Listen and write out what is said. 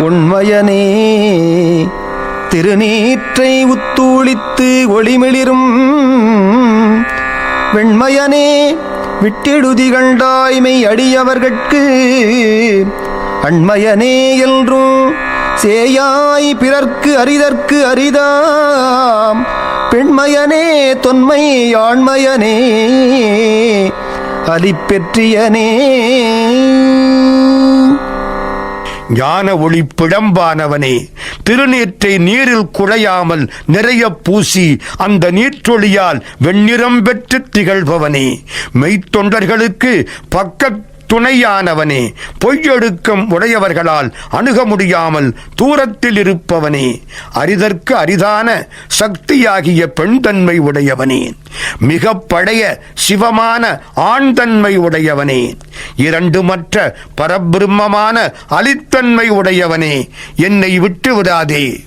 உண்மையனே திருநீற்றை உத்தூளித்து ஒளிமிளிரும் வெண்மையனே விட்டெழுதி கண்டாய்மை அடியவர்கட்கு அண்மையனே என்றும் சேயாய் பிறர்க்கு அரிதற்கு அரிதாம் பெண்மையனே தொன்மை ஆண்மையனே அலிப்பெற்றியனே ஞான ஒளி பிழம்பானவனே திருநீற்றை நீரில் குழையாமல் நிறைய பூசி அந்த நீற்றொழியால் வெண்ணிறம் பெற்று திகழ்பவனே. மெய்த்தொண்டர்களுக்கு பக்கத்து துணையானவனே பொய்யொடுக்கம் உடையவர்களால் அணுக முடியாமல் தூரத்தில் இருப்பவனே அரிதற்கு அரிதான சக்தியாகிய பெண் தன்மை உடையவனே மிக பழைய சிவமான ஆண் தன்மை உடையவனே இரண்டு மற்ற பரபிரம்மமான அலித்தன்மை உடையவனே என்னை விட்டு விடாதே.